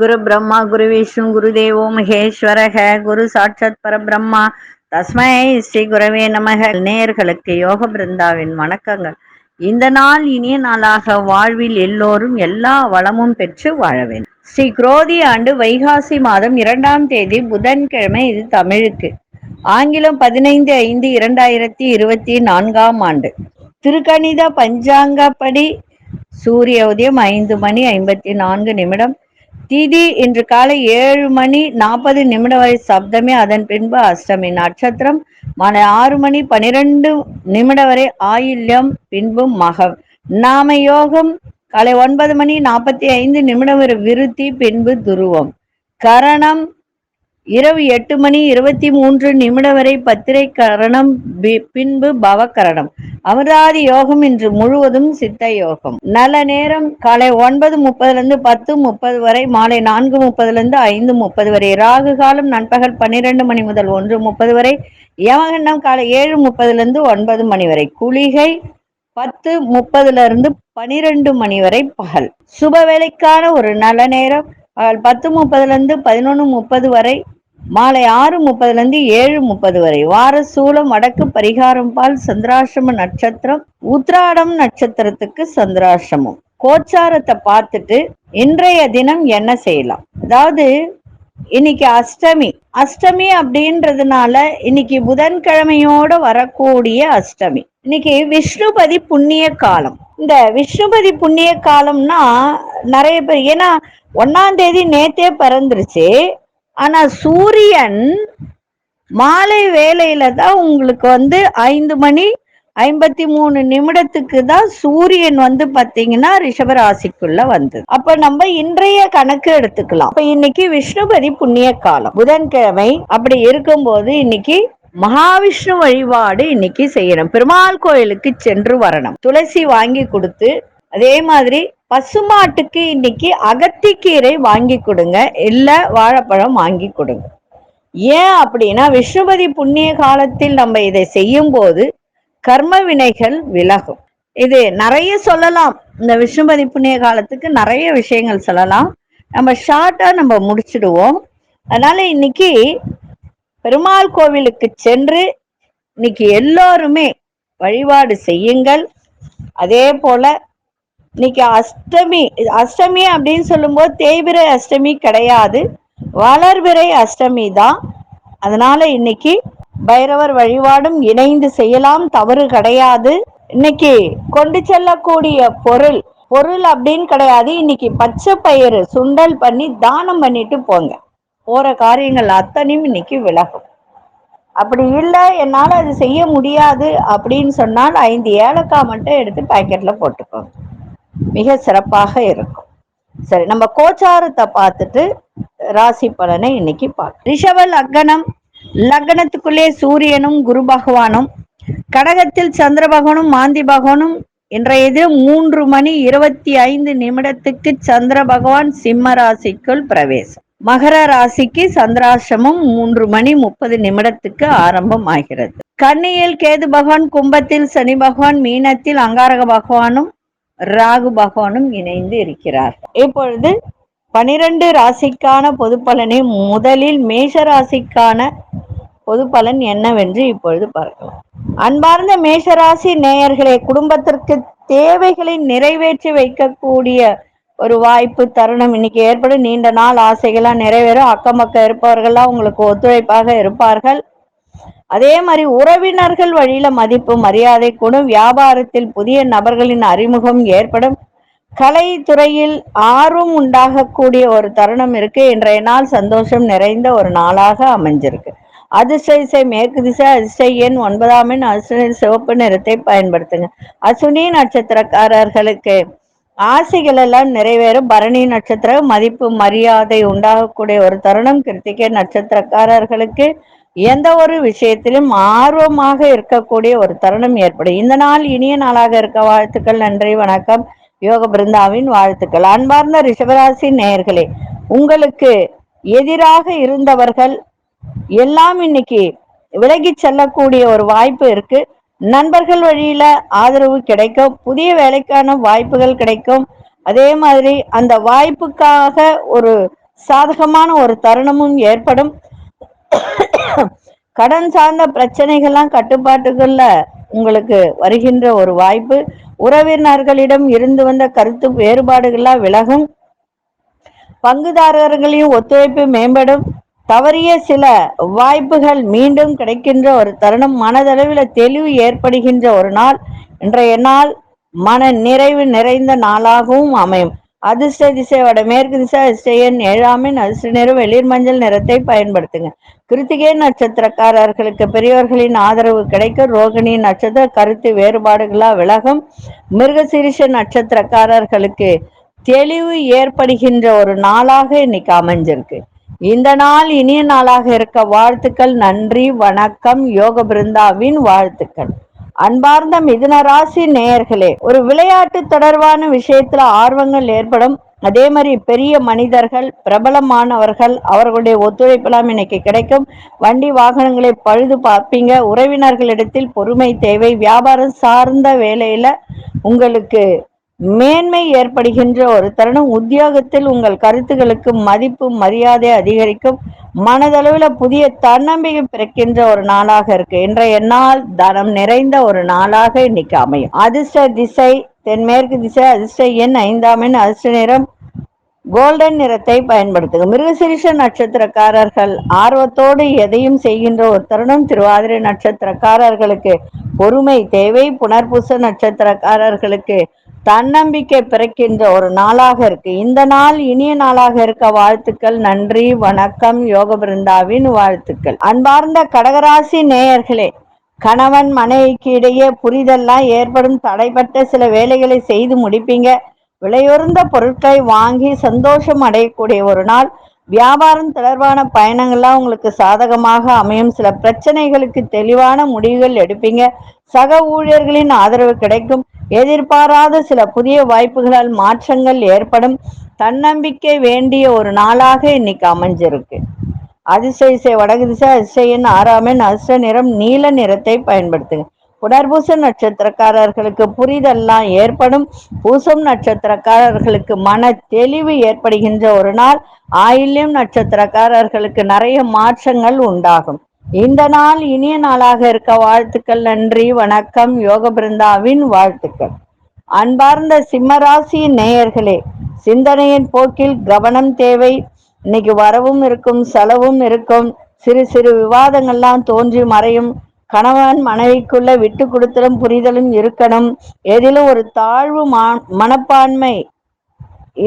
குரு பிரம்மா குரு விஷ்ணு குரு தேவோ மகேஸ்வரக குரு சாட்சாத் பரபிரம்மா. தஸ்மை ஸ்ரீ குரவே நமக. நேயர்களுக்கு யோக பிருந்தாவின் வணக்கங்கள். இந்த நாள் இனிய நாளாக வாழ்வில் எல்லோரும் எல்லா வளமும் பெற்று வாழ வேண்டும். ஸ்ரீ குரோதி ஆண்டு வைகாசி மாதம் இரண்டாம் தேதி புதன்கிழமை இது தமிழுக்கு. ஆங்கிலம் பதினைந்து ஐந்து இரண்டாயிரத்தி இருபத்தி நான்காம் ஆண்டு. திருக்கணித பஞ்சாங்கப்படி சூரிய உதயம் ஐந்து மணி ஐம்பத்தி நான்கு நிமிடம். திதி இன்று காலை ஏழு மணி நாற்பது நிமிடம் வரை சப்தமே. அதன் பின்பு அஷ்டமி நட்சத்திரம். மாலை ஆறு மணி பனிரெண்டு நிமிடம் வரை ஆயில்யம் பின்பு மகம். நாம யோகம் காலை ஒன்பது மணி நாற்பத்தி ஐந்து நிமிடம் வரை விருத்தி பின்பு துருவம். கரணம் இரவு எட்டு மணி இருபத்தி மூன்று நிமிடம் வரை பத்திரை கரணம் பி- பின்பு பவகரணம் அமராதி யோகம் இன்று முழுவதும் சித்த யோகம். நல்ல நேரம் காலை ஒன்பது முப்பதுல இருந்து பத்து முப்பது வரை மாலை நான்கு முப்பதுல இருந்து ஐந்து முப்பது வரை ராகு காலம் நண்பகல் பன்னிரண்டு மணி முதல் ஒன்று முப்பது வரை யமகண்டம் காலை ஏழு முப்பதுல இருந்து ஒன்பது மணி வரை குளிகை பத்து முப்பதுல இருந்து பனிரெண்டு மணி வரை பகல். சுப வேலைக்கான ஒரு நல்ல நேரம். பகல் பத்து முப்பதுல இருந்து பதினொன்று முப்பது வரை மாலை ஆறு முப்பதுல இருந்து ஏழு முப்பது வரை. வார சூலம் வடக்கு பரிகாரம் பால் சந்திராசிரம நட்சத்திரம் உத்ராடம் நட்சத்திரத்துக்கு சந்திராசிரமம் கோச்சாரத்தை பார்த்துட்டு இன்றைய தினம் என்ன செய்யலாம்? அதாவது இன்னைக்கு அஷ்டமி. அஷ்டமி அப்படின்றதுனால இன்னைக்கு புதன்கிழமையோட வரக்கூடிய அஷ்டமி. இன்னைக்கு விஷ்ணுபதி புண்ணிய காலம். இந்த விஷ்ணுபதி புண்ணிய காலம்னா நிறைய பேர் ஏன்னா ஒன்னாம் தேதி நேத்தே பிறந்துருச்சு. ஆனா சூரியன் மாலை வேலையில தான் உங்களுக்கு வந்து ஐந்து மணி ஐம்பத்தி மூணு நிமிடத்துக்கு தான் சூரியன் வந்து பாத்தீங்கன்னா ரிஷபராசிக்குள்ள வந்தது. அப்ப நம்ம இன்றைய கணக்கு எடுத்துக்கலாம். அப்ப இன்னைக்கு விஷ்ணுபதி புண்ணிய காலம். புதன்கிழமை அப்படி இருக்கும்போது இன்னைக்கு மகாவிஷ்ணு வழிபாடு இன்னைக்கு செய்யணும். பெருமாள் கோயிலுக்கு சென்று வரணும். துளசி வாங்கி கொடுத்து அதே மாதிரி பசுமாட்டுக்கு இன்னைக்கு அகத்திக்கீரை வாங்கி கொடுங்க. இல்ல வாழைப்பழம் வாங்கி கொடுங்க. ஏன் அப்படின்னா விஷ்ணுபதி புண்ணிய காலத்தில் நம்ம இதை செய்யும் போது கர்ம வினைகள் விலகும். இது நிறைய சொல்லலாம். இந்த விஷ்ணுபதி புண்ணிய காலத்துக்கு நிறைய விஷயங்கள் சொல்லலாம். நம்ம ஷார்ட்டா நம்ம முடிச்சிடுவோம். அதனால இன்னைக்கு பெருமாள் கோவிலுக்கு சென்று இன்னைக்கு எல்லோருமே வழிபாடு செய்யுங்கள். அதே போல இன்னைக்கு அஷ்டமி அஷ்டமி அப்படின்னு சொல்லும்போது தேய்பிரை அஷ்டமி கிடையாது. வளர்பிறை அஷ்டமி தான். அதனால இன்னைக்கு பைரவர் வழிபாடும் இணைந்து செய்யலாம். தவறு கிடையாது. இன்னைக்கு கொண்டு செல்லக்கூடிய பொருள் பொருள் அப்படின்னு கிடையாது. இன்னைக்கு பச்சை பயிறு சுண்டல் பண்ணி தானம் பண்ணிட்டு போங்க. போற காரியங்கள் அத்தனையும் இன்னைக்கு விலகும். அப்படி இல்லை என்னால் அது செய்ய முடியாது அப்படின்னு சொன்னால் ஐந்து ஏலக்காய் மட்டும் எடுத்து பாக்கெட்ல போட்டுக்கோங்க. மிக சிறப்பாக இருக்கும். சரி நம்ம கோச்சாரத்தை பார்த்துட்டு ராசி பலனை இன்னைக்கு பார்க்கலாம். ரிஷவ லக்னம் லக்னத்துக்குள்ளே சூரியனும் குரு பகவானும் கடகத்தில் சந்திர பகவானும் மாந்தி பகவானும் இன்றைய இது மூன்று மணி இருபத்தி ஐந்து நிமிடத்துக்கு சந்திர பகவான் சிம்ம ராசிக்குள் பிரவேசம். மகர ராசிக்கு சந்திராசிரமம் மூன்று மணி முப்பது நிமிடத்துக்கு ஆரம்பம் ஆகிறது கன்னியில் கேது பகவான் கும்பத்தில் சனி பகவான் மீனத்தில் அங்காரக பகவானும் ராகு பகவானும் இணைந்து இருக்கிறார். இப்பொழுது பனிரெண்டு ராசிக்கான பொது பலனை முதலில் மேஷ ராசிக்கான பொது பலன் என்னவென்று இப்பொழுது பார்க்கலாம். அன்பார்ந்த மேஷராசி நேயர்களே குடும்பத்திற்கு தேவைகளை நிறைவேற்றி வைக்கக்கூடிய ஒரு வாய்ப்பு தருணம் இன்னைக்கு ஏற்படும். நீண்ட நாள் ஆசைகள்லாம் நிறைவேறும். அக்கம் பக்கம் இருப்பவர்கள்லாம் உங்களுக்கு ஒத்துழைப்பாக இருப்பார்கள். அதே மாதிரி உறவினர்கள் வழியில மதிப்பு மரியாதை கூடும் வியாபாரத்தில் புதிய நபர்களின் அறிமுகம் ஏற்படும். கலைத்துறையில் ஆர்வம் உண்டாகக்கூடிய ஒரு தருணம் இருக்கு. இன்றைய நாள் சந்தோஷம் நிறைந்த ஒரு நாளாக அமைஞ்சிருக்கு. அதிர்ஷ்ட இசை மேற்கு திசை அதிர்ஷ்ட எண் ஒன்பதாம் எண் அதிர்ஷ்ட சிவப்பு நிறத்தை பயன்படுத்துங்க. அசுனி நட்சத்திரக்காரர்களுக்கு ஆசைகள் எல்லாம் நிறைவேறும். பரணி நட்சத்திரம் மதிப்பு மரியாதை உண்டாகக்கூடிய ஒரு தருணம். கிருத்திகை நட்சத்திரக்காரர்களுக்கு எந்த ஒரு விஷயத்திலும் ஆர்வமாக இருக்கக்கூடிய ஒரு தருணம் ஏற்படும். இந்த நாள் இனிய நாளாக இருக்க வாழ்த்துக்கள் நன்றி வணக்கம். யோக பிருந்தாவின் வாழ்த்துக்கள். அன்பார்ந்த ரிஷபராசி நேயர்களே உங்களுக்கு எதிராக இருந்தவர்கள் எல்லாம் இன்னைக்கு விலகி செல்லக்கூடிய ஒரு வாய்ப்பு இருக்கு. நண்பர்கள் வழியில ஆதரவு கிடைக்கும் புதிய வேலைக்கான வாய்ப்புகள் கிடைக்கும். அதே மாதிரி அந்த வாய்ப்புக்காக ஒரு சாதகமான ஒரு தருணமும் ஏற்படும். கடன் சார்ந்த பிரச்சனைகள்லாம் கட்டுப்பாட்டுக்குள்ள உங்களுக்கு வருகின்ற ஒரு வாய்ப்பு. உறவினர்களிடம் இருந்து வந்த கருத்து வேறுபாடுகள்லாம் விலகும். பங்குதாரர்களின் ஒத்துழைப்பு மேம்படும். தவறிய சில வாய்ப்புகள் மீண்டும் கிடைக்கின்ற ஒரு தருணம். மனதளவில் தெளிவு ஏற்படுகின்ற ஒரு நாள். இன்றைய நாள் மன நிறைவு நிறைந்த நாளாகவும் அமையும். அதிர்ஷ்ட திசை வடமேற்கு திசை அதிர்ஷ்ட ஏழாமின் அதிர்ஷ்ட நிறம் வெளிர் மஞ்சள் நிறத்தை பயன்படுத்துங்க. கிருத்திகை நட்சத்திரக்காரர்களுக்கு பெரியவர்களின் ஆதரவு கிடைக்கும் ரோகிணி நட்சத்திர கருத்து வேறுபாடுகளா விலகும். மிருகசீரிஷ நட்சத்திரக்காரர்களுக்கு தெளிவு ஏற்படுகின்ற ஒரு நாளாக இன்னைக்கு அமைஞ்சிருக்கு. இந்த நாள் இனிய நாளாக இருக்க வாழ்த்துக்கள். நன்றி வணக்கம். யோக பிருந்தாவின் வாழ்த்துக்கள். அன்பார்ந்த மிதுன ராசி நேயர்களே ஒரு விளையாட்டு தொடர்பான விஷயத்துல ஆர்வங்கள் ஏற்படும். அதே மாதிரி பெரிய மனிதர்கள் பிரபலமானவர்கள் அவர்களுடைய ஒத்துழைப்பெல்லாம் இன்னைக்கு கிடைக்கும். வண்டி வாகனங்களை பழுது பார்ப்பீங்க. உறவினர்களிடத்தில் பொறுமை தேவை. வியாபாரம் சார்ந்த வேலையில உங்களுக்கு மேன்மை ஏற்படுகின்ற ஒரு தருணம். உத்தியோகத்தில் உங்கள் கருத்துகளுக்கு மதிப்பு மரியாதை அதிகரிக்கும். மனதளவில் புதிய தன்னம்பிக்கை பிறக்கின்ற ஒரு நாளாக இருக்கு. இன்றைய நாள் தனம் நிறைந்த ஒரு நாளாக இன்னைக்கு அமையும். அதிர்ஷ்ட திசை தென்மேற்கு திசை அதிர்ஷ்ட எண் ஐந்தாம் எண் அதிர்ஷ்ட நிறம் கோல்டன் நிறத்தை பயன்படுத்துங்க. மிருகசிரிஷ நட்சத்திரக்காரர்கள் ஆர்வத்தோடு எதையும் செய்கின்ற ஒரு தருணம். திருவாதிரை நட்சத்திரக்காரர்களுக்கு பொறுமை தேவை. புனர்பூச நட்சத்திரக்காரர்களுக்கு தன்னம்பிக்கை பிறக்கின்ற ஒரு நாளாக இருக்கு. இந்த நாள் இனிய நாளாக இருக்க வாழ்த்துக்கள். நன்றி வணக்கம் யோக பிருந்தாவின் வாழ்த்துக்கள். அன்பார்ந்த கடகராசி நேயர்களே கணவன் மனைவிக்கு இடையே புரிதெல்லாம் ஏற்படும் தடைப்பட்ட சில வேலைகளை செய்து முடிப்பீங்க. விலையுறந்த பொருட்களை வாங்கி சந்தோஷம் அடையக்கூடிய ஒரு நாள். வியாபாரம் தொடர்பான பயணங்கள்லாம் உங்களுக்கு சாதகமாக அமையும். சில பிரச்சனைகளுக்கு தெளிவான முடிவுகள் எடுப்பீங்க. சக ஊழியர்களின் ஆதரவு கிடைக்கும். எதிர்பாராத சில புதிய வாய்ப்புகளால் மாற்றங்கள் ஏற்படும். தன்னம்பிக்கை வேண்டிய ஒரு நாளாக இன்னைக்கு அமைஞ்சிருக்கு. அதிசய வடகு திசை அதிசயன் ஆறாமின் அதிர்ஷ்ட நிறம் நீல நிறத்தை பயன்படுத்துங்க. புனர்பூச நட்சத்திரக்காரர்களுக்கு புரிதெல்லாம் ஏற்படும். பூசம் நட்சத்திரக்காரர்களுக்கு மன தெளிவு ஏற்படுகின்ற ஒரு நாள். ஆயில்யம் நட்சத்திரக்காரர்களுக்கு நிறைய மாற்றங்கள் உண்டாகும். இந்த நாள் இனிய நாளாக இருக்க வாழ்த்துக்கள் நன்றி வணக்கம் யோக பிருந்தாவின் வாழ்த்துக்கள். அன்பார்ந்த சிம்மராசி நேயர்களே சிந்தனையின் போக்கில் கவனம் தேவை. இன்னைக்கு வரவும் இருக்கும் செலவும் இருக்கும். சிறு சிறு விவாதங்கள்லாம் தோன்றி மறையும். கணவன் மனைவிக்குள்ள விட்டு கொடுத்தலும் புரிதலும் இருக்கணும். எதிலும் ஒரு தாழ்வு மனப்பான்மை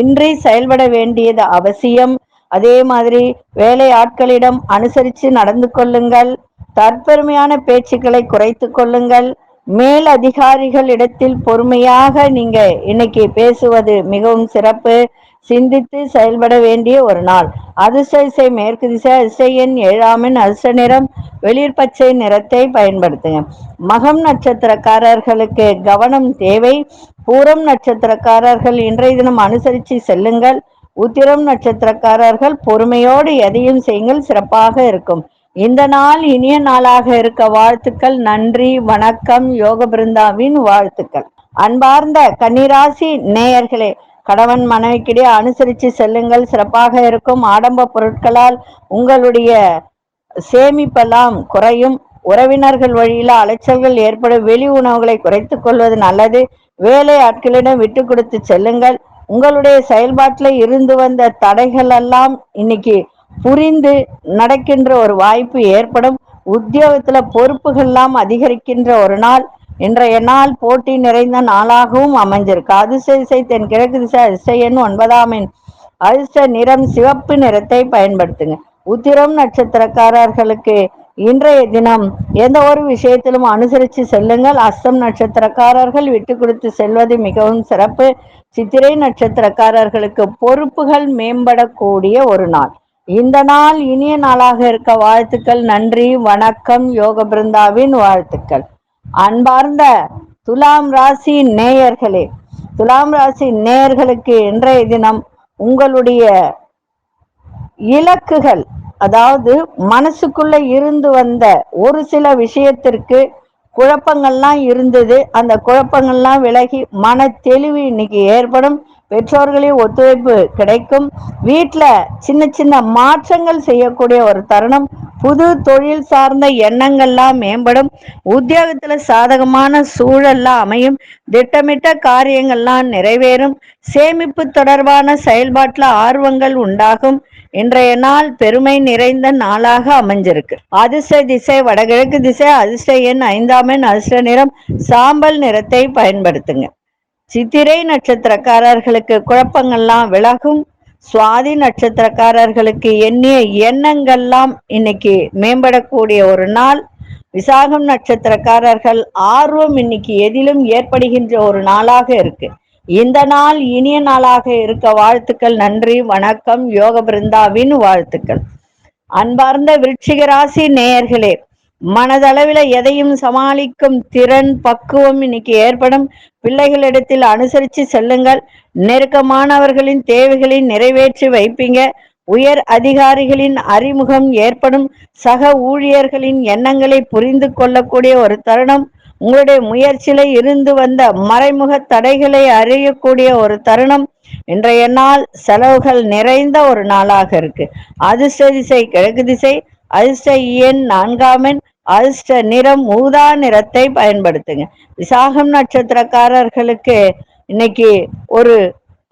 இன்றி செயல்பட வேண்டியது அவசியம். அதே மாதிரி வேலை ஆட்களிடம் அனுசரித்து நடந்து கொள்ளுங்கள். தற்பெருமையான பேச்சுக்களை குறைத்து கொள்ளுங்கள். மேல் அதிகாரிகள் இடத்தில் பொறுமையாக நீங்க இன்னைக்கு பேசுவது மிகவும் சிறப்பு. சிந்தித்து செயல்பட வேண்டிய ஒரு நாள். அதிர்ஷ்ட இசை மேற்கு திசை அதிர்ஷ்ட எண் ஏழாமின் அதிர்ஷ்ட நிறம் வெளிர் பச்சை நிறத்தை பயன்படுத்துங்க. மகம் நட்சத்திரக்காரர்களுக்கு கவனம் தேவை. பூரம் நட்சத்திரக்காரர்கள் இன்றைய தினம் அனுசரித்து செல்லுங்கள். உத்திரம் நட்சத்திரக்காரர்கள் பொறுமையோடு எதையும் செய்யுங்கள் சிறப்பாக இருக்கும். இந்த நாள் இனிய நாளாக இருக்க வாழ்த்துக்கள். நன்றி வணக்கம். யோக பிருந்தாவின் வாழ்த்துக்கள். அன்பார்ந்த கன்னிராசி நேயர்களே கணவன் மனைவிக்கிடையே அனுசரித்து செல்லுங்கள். சிறப்பாக இருக்கும். ஆடம்ப பொருட்களால் உங்களுடைய சேமிப்பெல்லாம் குறையும். உறவினர்கள் வழியில அலைச்சல்கள் ஏற்படும். வெளி உணவுகளை குறைத்து கொள்வது நல்லது. வேலை ஆட்களிடம் விட்டு கொடுத்து செல்லுங்கள். உங்களுடைய செயல்பாட்டில் இருந்து வந்த தடைகள் எல்லாம் இன்னைக்கு புரிந்து நடக்கின்ற ஒரு வாய்ப்பு ஏற்படும். உத்தியோகத்துல பொறுப்புகள்லாம் அதிகரிக்கின்ற ஒரு நாள். இன்றைய நாள் போட்டி நிறைந்த நாளாகவும் அமைஞ்சிருக்கு. அதிர்ஷ்ட திசை தென் கிழக்கு திசை அதிசயன் ஒன்பதாம் எண். அதிர்ஷ்ட நிறம் சிவப்பு நிறத்தை பயன்படுத்துங்க. உத்திரம் நட்சத்திரக்காரர்களுக்கு இன்றைய தினம் எந்த ஒரு விஷயத்திலும் அனுசரித்து செல்லுங்கள். அஸ்தம் நட்சத்திரக்காரர்கள் விட்டு கொடுத்து செல்வது மிகவும் சிறப்பு. சித்திரை நட்சத்திரக்காரர்களுக்கு பொறுப்புகள் மேம்படக்கூடிய ஒரு நாள். இந்த நாள் இனிய நாளாக இருக்க வாழ்த்துக்கள் நன்றி வணக்கம் யோக பிருந்தாவின் வாழ்த்துக்கள். அன்பார்ந்த துலாம் ராசி நேயர்களே துலாம் ராசி நேயர்களுக்கு இன்றைய தினம் உங்களுடைய இலக்குகள் அதாவது மனசுக்குள்ள இருந்து வந்த ஒரு சில விஷயத்திற்கு குழப்பங்கள்லாம் இருந்தது. அந்த குழப்பங்கள்லாம் விலகி மன தெளிவு இன்னைக்கு ஏற்படும். பெற்றோர்களின் ஒத்துழைப்பு கிடைக்கும். வீட்டில் சின்ன சின்ன மாற்றங்கள் செய்யக்கூடிய ஒரு தருணம். புது தொழில் சார்ந்த எண்ணங்கள்லாம் மேம்படும். உத்தியோகத்தில் சாதகமான சூழல்லாம் அமையும். திட்டமிட்ட காரியங்கள்லாம் நிறைவேறும். சேமிப்பு தொடர்பான செயல்பாட்டில் ஆர்வங்கள் உண்டாகும். இன்றைய நாள் பெருமை நிறைந்த நாளாக அமைஞ்சிருக்கு. அதிர்ஷ்ட திசை வடகிழக்கு திசை அதிர்ஷ்ட எண் ஐந்தாம் எண் அதிர்ஷ்ட நிறம் சாம்பல் நிறத்தை பயன்படுத்துங்க. சித்திரை நட்சத்திரக்காரர்களுக்கு குழப்பங்கள்லாம் விலகும். சுவாதி நட்சத்திரக்காரர்களுக்கு எண்ணிய எண்ணங்கள்லாம் இன்னைக்கு மேம்படக்கூடிய ஒரு நாள். விசாகம் நட்சத்திரக்காரர்கள் ஆர்வம் இன்னைக்கு எதிலும் ஏற்படுகின்ற ஒரு நாளாக இருக்கு. இந்த நாள் இனிய நாளாக இருக்க வாழ்த்துக்கள் நன்றி வணக்கம் யோக பிருந்தாவின் வாழ்த்துக்கள். அன்பார்ந்த விருட்சிக ராசி நேயர்களே மனதளவில் எதையும் சமாளிக்கும் திறன் பக்குவம் இன்னைக்கு ஏற்படும். பிள்ளைகளிடத்தில் அனுசரித்து செல்லுங்கள். நெருக்கமானவர்களின் தேவைகளை நிறைவேற்றி வைப்பீங்க. உயர் அதிகாரிகளின் அறிமுகம் ஏற்படும். சக ஊழியர்களின் எண்ணங்களை புரிந்து கொள்ளக்கூடிய ஒரு தருணம். உங்களுடைய முயற்சியில இருந்து வந்த மறைமுக தடைகளை அறியக்கூடிய ஒரு தருணம் இன்றைய நாள் செலவுகள் நிறைந்த ஒரு நாளாக இருக்கு. அதிர்ஷ்ட திசை கிழக்கு திசை அதிர்ஷ்ட எண் நான்காம் எண் அதிர்ஷ்ட நிறம் ஊதா நிறத்தை பயன்படுத்துங்க. விசாகம் நட்சத்திரக்காரர்களுக்கு இன்னைக்கு ஒரு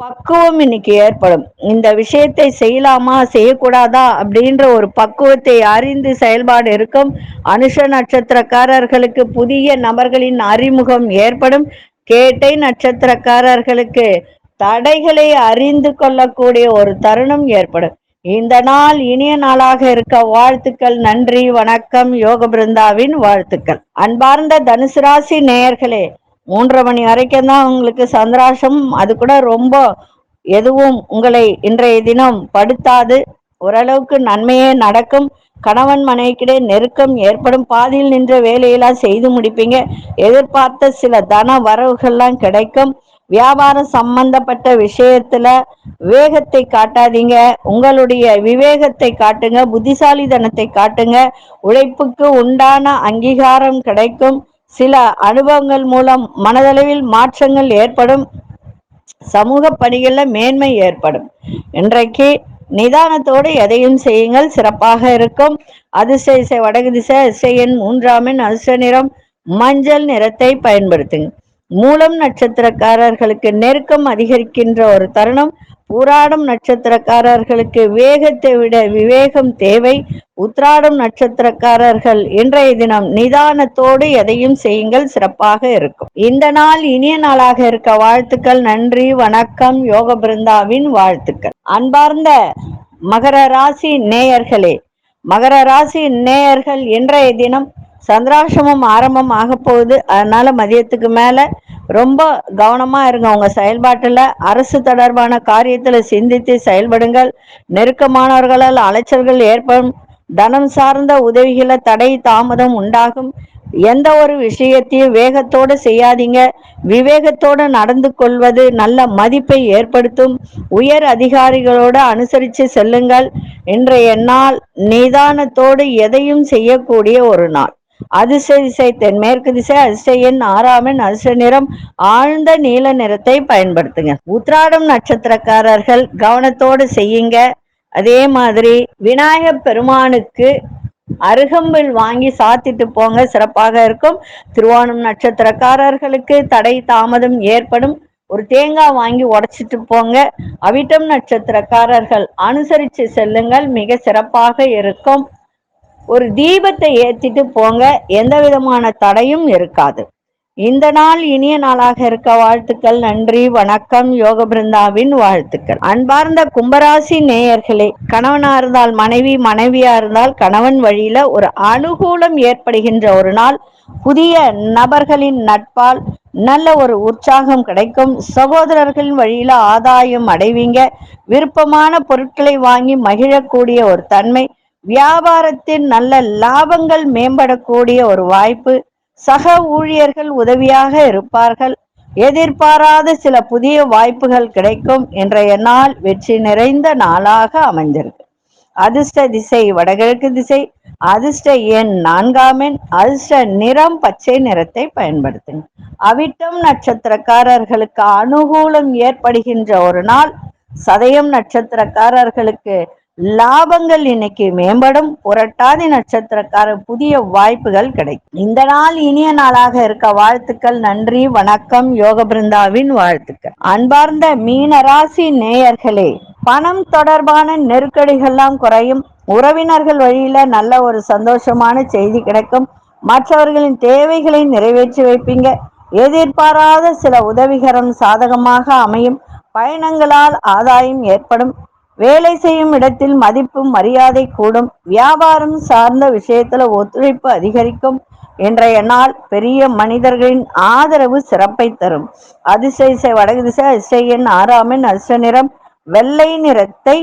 பக்குவம் இன்னைக்கு ஏற்படும். இந்த விஷயத்தை செய்யலாமா செய்யக்கூடாதா அப்படின்ற ஒரு பக்குவத்தை அறிந்து செயல்பாடு இருக்கும். அனுஷ நட்சத்திரக்காரர்களுக்கு புதிய நபர்களின் அறிமுகம் ஏற்படும். கேட்டை நட்சத்திரக்காரர்களுக்கு தடைகளை அறிந்து கொள்ளக்கூடிய ஒரு தருணம் ஏற்படும். இந்த நாள் இனிய நாளாக இருக்க வாழ்த்துக்கள் நன்றி வணக்கம் யோக பிருந்தாவின் வாழ்த்துக்கள். அன்பார்ந்த தனுசு ராசி நேயர்களே மூன்றரை மணி வரைக்கும் தான் உங்களுக்கு சந்திராசம். அது கூட ரொம்ப எதுவும் உங்களை இன்றைய தினம் படுத்தாது. ஓரளவுக்கு நன்மையே நடக்கும். கணவன் மனைவிக்கிடையே நெருக்கம் ஏற்படும். பாதியில் நின்ற வேலையெல்லாம் செய்து முடிப்பீங்க. எதிர்பார்த்த சில தன வரவுகள்லாம் கிடைக்கும். வியாபாரம் சம்பந்தப்பட்ட விஷயத்துல வேகத்தை காட்டாதீங்க. உங்களுடைய விவேகத்தை காட்டுங்க. புத்திசாலித்தனத்தை காட்டுங்க. உழைப்புக்கு உண்டான அங்கீகாரம் கிடைக்கும். சில அனுபவங்கள் மூலம் மனதளவில் மாற்றங்கள் ஏற்படும். சமூக பணிகளில் மேன்மை ஏற்படும். இன்றைக்கு நிதானத்தோடு எதையும் செய்யுங்கள். சிறப்பாக இருக்கும். அதிர்ஷ்ட இசை வடகு திசை இசையின் மூன்றாம் அதிர்ஷ்ட நிறம் மஞ்சள் நிறத்தை பயன்படுத்துங்க மூலம் நட்சத்திரக்காரர்களுக்கு நெருக்கம் அதிகரிக்கின்ற ஒரு தருணம். பூராடம் நட்சத்திரக்காரர்களுக்கு வேகத்தை விட விவேகம் தேவை. உத்ராடம் நட்சத்திரக்காரர்கள் இன்றைய தினம் நிதானத்தோடு எதையும் செய்யுங்கள் சிறப்பாக இருக்கும். இந்த நாள் இனிய நாளாக இருக்க வாழ்த்துக்கள் நன்றி வணக்கம் யோக பிருந்தாவின் வாழ்த்துக்கள். அன்பார்ந்த மகர ராசி நேயர்களே மகர ராசி நேயர்கள் இன்றைய தினம் சந்திராசிரமம் ஆரம்பம் ஆக போகுது. அதனால மதியத்துக்கு மேல ரொம்ப கவனமா இருங்க. உங்க செயல்பாட்டுல அரசு தொடர்பான காரியத்துல சிந்தித்து செயல்படுங்கள். நெருக்கமானவர்களால் அலைச்சல்கள் ஏற்படும். தனம் சார்ந்த உதவிகளை தடை தாமதம் உண்டாகும். எந்த ஒரு விஷயத்தையும் வேகத்தோடு செய்யாதீங்க. விவேகத்தோடு நடந்து கொள்வது நல்ல மதிப்பை ஏற்படுத்தும். உயர் அதிகாரிகளோடு அனுசரித்து செல்லுங்கள். இன்றைய நாள் நிதானத்தோடு எதையும் செய்யக்கூடிய ஒரு நாள். அதிர்ஷ்ட திசை தென்மேற்கு திசை அதிர்ஷ்ட எண் ஆறாம் அதிர்ஷ்ட நிறம். ஆழ்ந்த நீல நிறத்தை பயன்படுத்துங்க. உத்ராடம் நட்சத்திரக்காரர்கள் கவனத்தோடு செய்யுங்க. அதே மாதிரி விநாயகர் பெருமானுக்கு அருகம்பில் வாங்கி சாத்திட்டு போங்க. சிறப்பாக இருக்கும். திருவோணம் நட்சத்திரக்காரர்களுக்கு தடை தாமதம் ஏற்படும். ஒரு தேங்காய் வாங்கி உடைச்சிட்டு போங்க. அவிட்டம் நட்சத்திரக்காரர்கள் அனுசரித்து செல்லுங்கள். மிக சிறப்பாக இருக்கும். ஒரு தீபத்தை ஏத்திட்டு போங்க எந்த விதமான தடையும் இருக்காது. இந்த நாள் இனிய நாளாக இருக்க வாழ்த்துக்கள் நன்றி வணக்கம் யோக பிருந்தாவின் வாழ்த்துக்கள். அன்பார்ந்த கும்பராசி நேயர்களே கணவனா இருந்தால் மனைவி மனைவியா இருந்தால் கணவன் வழியில ஒரு அனுகூலம் ஏற்படுகின்ற ஒரு நாள். புதிய நபர்களின் நட்பால் நல்ல ஒரு உற்சாகம் கிடைக்கும். சகோதரர்களின் வழியில ஆதாயம் அடைவீங்க. விருப்பமான பொருட்களை வாங்கி மகிழக்கூடிய ஒரு தன்மை. வியாபாரத்தின் நல்ல லாபங்கள் மேம்படக்கூடிய ஒரு வாய்ப்பு. சக ஊழியர்கள் உதவியாக இருப்பார்கள். எதிர்பாராத சில புதிய வாய்ப்புகள் கிடைக்கும். இன்றைய நாள் வெற்றி நிறைந்த நாளாக அமைந்திருக்கு. அதிர்ஷ்ட திசை வடகிழக்கு திசை அதிர்ஷ்ட எண் நான்காம் எண் அதிர்ஷ்ட நிறம் பச்சை நிறத்தை பயன்படுத்துங்க. அவிட்டம் நட்சத்திரக்காரர்களுக்கு அனுகூலம் ஏற்படுகின்ற ஒரு நாள். சதயம் நட்சத்திரக்காரர்களுக்கு லாபங்கள் இன்னைக்கு மேம்படும். புரட்டாதி நட்சத்திரக்காரர் புதிய வாய்ப்புகள் கிடைக்கும். இந்த நாள் இனிய நாளாக இருக்க வாழ்த்துக்கள். நன்றி வணக்கம். யோக பிருந்தாவின் வாழ்த்துக்கள். அன்பார்ந்த மீன ராசி நேயர்களே பணம் தொடர்பான நெருக்கடிகள்லாம் குறையும். உறவினர்கள் வழியில நல்ல ஒரு சந்தோஷமான செய்தி கிடைக்கும். மற்றவர்களின் தேவைகளை நிறைவேற்றி வைப்பீங்க. எதிர்பாராத சில உதவிகரம் சாதகமாக அமையும். பயணங்களால் ஆதாயம் ஏற்படும். வேலை செய்யும் இடத்தில் மதிப்பும் மரியாதை கூடும். வியாபாரம் சார்ந்த விஷயத்துல ஒத்துழைப்பு அதிகரிக்கும் இன்றைய நாள் பெரிய மனிதர்களின் ஆதரவு சிறப்பை தரும். அதிசய வடகு திசை அதிசயன் ஆறாமின் அச நிறம் வெள்ளை நிறத்தை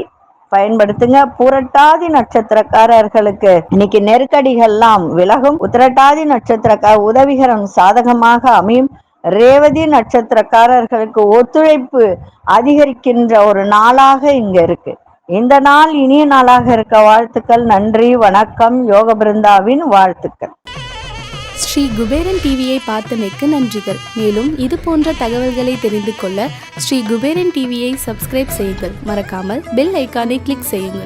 பயன்படுத்துங்க. புரட்டாதி நட்சத்திரக்காரர்களுக்கு இன்னைக்கு நெருக்கடிகள்லாம் விலகும். உத்திரட்டாதி நட்சத்திரக்கார உதவிகரம் சாதகமாக அமையும். ரேவதி நட்சத்திரக்காரர்களுக்கு ஒத்துழைப்பு அதிகரிக்கின்ற ஒரு நாளாக இங்க இருக்கு. இந்த நாள் இனிய நாளாக இருக்க வாழ்த்துக்கள். நன்றி வணக்கம். யோக பிருந்தாவின் வாழ்த்துக்கள். ஸ்ரீ குபேரன் டிவியை பார்த்தமைக்கு நன்றிகள். மேலும் இது போன்ற தகவல்களை தெரிந்து கொள்ள ஸ்ரீ குபேரன் டிவியை சப்ஸ்கிரைப் செய்யுங்கள். மறக்காமல் பெல் ஐக்கானை கிளிக் செய்யுங்கள்.